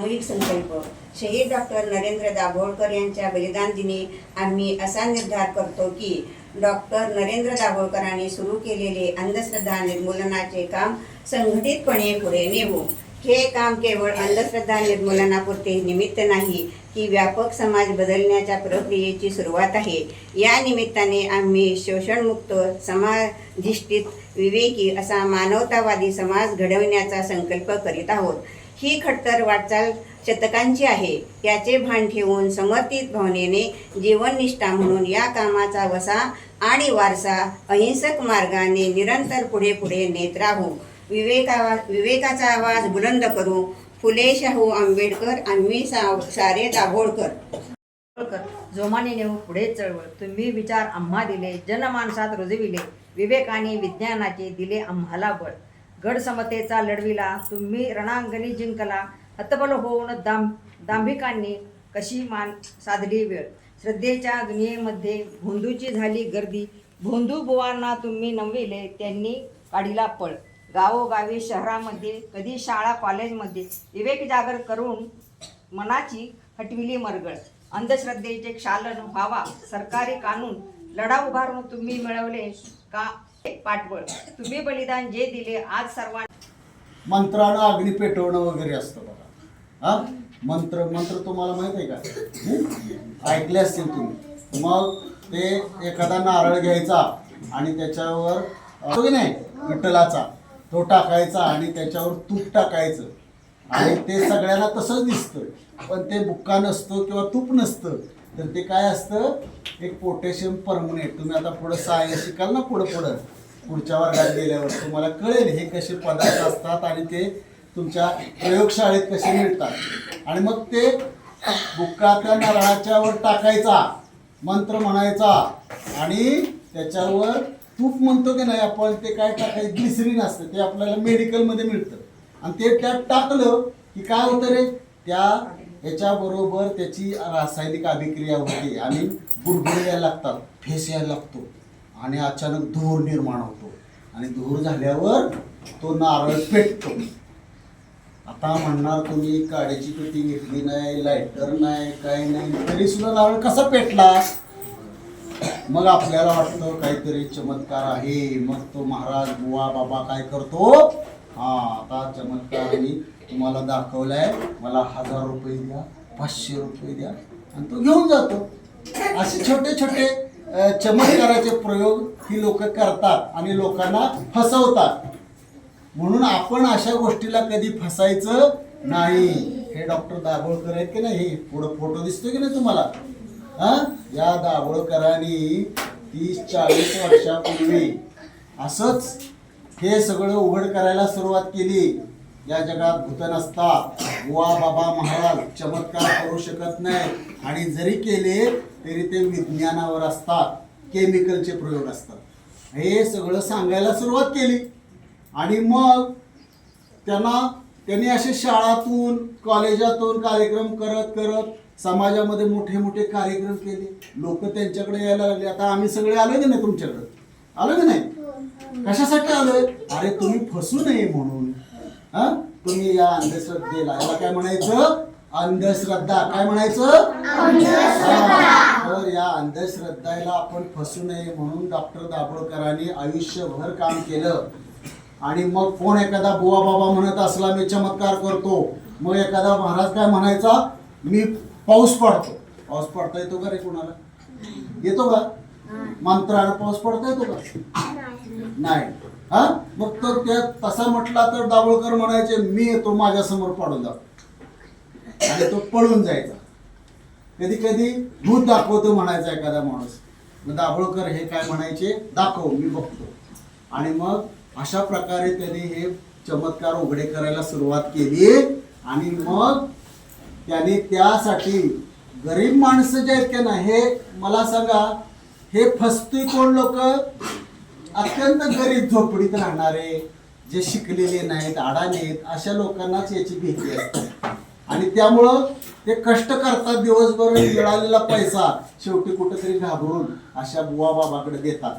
सामूहिक संकल्प. शहीद डॉक्टर नरेंद्र दाभोळकर यांच्या बलिदान दिनी आम्ही असा निर्धार करतो की डॉक्टर नरेंद्र दाभोळकरांनी सुरू केलेले अंधश्रद्धा निर्मूलनाचे काम संघटितपणे पुढे नेऊ हे काम केवळ अंधश्रद्धा निर्मूलनापुरते निमित्त नाही की व्यापक समाज बदलण्याच्या प्रक्रियेची सुरुवात आहे. या निमित्ताने आम्ही शोषणमुक्त समाधिष्ठित विवेकी असा मानवतावादी समाज घडवण्याचा संकल्प करीत आहोत. ही खडतर वाटचाल शतकांची आहे. याचे भान ठेवून समर्पित भावनेने जीवननिष्ठा म्हणून या कामाचा वसा आणि वारसा अहिंसक मार्गाने निरंतर पुढे पुढे नेत राहू. विवेका विवेकाचा आवाज बुलंद करू. फुले शाहू आंबेडकर आम्ही सा सारे दाभोळकर दाभोळकर जोमाने नेऊ पुढे चळवळ. तुम्ही विचार आम्हा दिले जनमानसात रुजविले. विवेकाने विज्ञानाचे दिले आम्हाला बळ. गडसमतेचा लढविला. तुम्ही रणांगणी जिंकला. हतबल होऊन दाम दांभिकांनी कशी मान साधली वेळ? श्रद्धेच्या दुनियेमध्ये भोंदूची झाली गर्दी. भोंदू बुवांना तुम्ही नमविले त्यांनी काढिला पळ. गावोगावी शहरामध्ये कधी शाळा कॉलेजमध्ये विवेक जागर करून मनाची हटविली मरगळ. अंधश्रद्धेचे क्षालन व्हावा. सरकारी कानून लढा उभारून तुम्ही मिळवले का? पाठबळ. तुम्ही बलिदान जे दिले आज सर्वांना मंत्रानं अग्नी पेटवणं वगैरे असतं बघा. हा? मंत्र मंत्र तुम्हाला माहीत आहे का? ऐकले असतील तुम्ही. मग ते एखादा नारळ घ्यायचा आणि त्याच्यावर असतो की नाही? विठ्ठलाचा. तो टाकायचा आणि त्याच्यावर तूप टाकायचं. आणि ते सगळ्यांना तसंच दिसतं. पण ते बुक्का नसतं किंवा तूप नसतं. तर ते काय असतं? एक पोटॅशियम परमनेट तुम्ही आता पुढं सायन्स शिकाल ना पुढं पुढं. पुढच्या वर्गात गेल्यावर तुम्हाला कळेल हे कसे पदार्थ असतात आणि ते तुमच्या प्रयोगशाळेत कसे मिळतात. आणि मग ते बुक्का त्या नारळाच्या वर टाकायचा. मंत्र म्हणायचा. आणि त्याच्यावर तूप म्हणतो की नाही आपण ते काय टाकायचं? ग्लिसरीन असतं. ते आपल्याला मेडिकलमध्ये मिळतं. आणि ते त्यात टाकलं की काय होतं रे? त्या याच्याबरोबर त्याची रासायनिक अभिक्रिया होते आणि बुडबुड यायला लागतात फेस यायला लागतो आणि अचानक धूर निर्माण होतो. आणि धूर झाल्यावर तो नारळ पेटतो. आता म्हणणार तुम्ही काड्याची पेटी घेतली नाही लायटर नाही काय नाही तरी सुद्धा नारळ कसा पेटला? मग आपल्याला वाटतं काहीतरी चमत्कार आहे. मग तो महाराज बुवा बाबा काय करतो? हा आता चमत्कार आणि तुम्हाला दाखवलाय मला हजार रुपये द्या पाचशे रुपये द्या आणि तो घेऊन जातो. असे छोटे छोटे चमत्काराचे प्रयोग ही लोक करतात आणि लोकांना फसवतात. म्हणून आपण अशा गोष्टीला कधी फसायचं नाही. हे डॉक्टर दाभोळकर आहेत की नाही? हे पुढं फोटो दिसतो की नाही तुम्हाला? हा या दाभोळकरांनी तीस चाळीस वर्षापूर्वी असंच हे सगळं उघड करायला सुरुवात केली. या जगात भूत नसतात बुवा बाबा महाराज चमत्कार करू शकत नाही. आणि जरी केले तरी ते विज्ञानावर असतात. केमिकलचे प्रयोग असतात. हे सगळं सांगायला सुरुवात केली. आणि मग त्यांना त्यांनी असे शाळातून कॉलेजातून कार्यक्रम करत करत समाजामध्ये मोठे मोठे कार्यक्रम केले. लोक त्यांच्याकडे यायला लागले. आता आम्ही सगळे आलो की नाही तुमच्याकडे? आलो की नाही? कशासाठी आलोय? अरे तुम्ही फसू नये म्हणून. हा? तुम्ही या अंधश्रद्धेला. याला काय म्हणायचं? अंधश्रद्धा. काय म्हणायचं. तर या अंधश्रद्धेला आपण फसू नये म्हणून डॉक्टर दाभोळकरांनी आयुष्यभर काम केलं. आणि मग कोण एखादा बुवा बाबा म्हणत असला मी चमत्कार करतो. मग एखादा महाराज काय म्हणायचा? मी पाऊस पडतो. पाऊस पडता येतो का रे कुणाला? येतो का? मंत्रानं पाऊस पडता येतो का? नाही. हा? मग तर त्या तसा म्हटला तर दाभोळकर म्हणायचे मी येतो माझ्यासमोर पडून जातो आणि तो पळून जायचा. कधी कधी भूत दाखवतो म्हणायचा एखादा माणूस. मग दाभोळकर हे काय म्हणायचे दाखव मी बघतो. आणि मग अशा प्रकारे त्यांनी हे चमत्कार उघडे करायला सुरुवात केली. आणि मग त्याने त्यासाठी गरीब माणसं जे आहेत की ना हे मला सांगा हे फसतोय कोण लोक? अत्यंत गरीब झोपडीत राहणारे जे शिकलेले नाहीत अडाणी आहेत अशा लोकांनाच याची भीती असते. आणि त्यामुळं ते कष्ट करतात दिवसभर मिळालेला पैसा शेवटी कुठेतरी घाबरून अशा बुवा बाबाकडे देतात.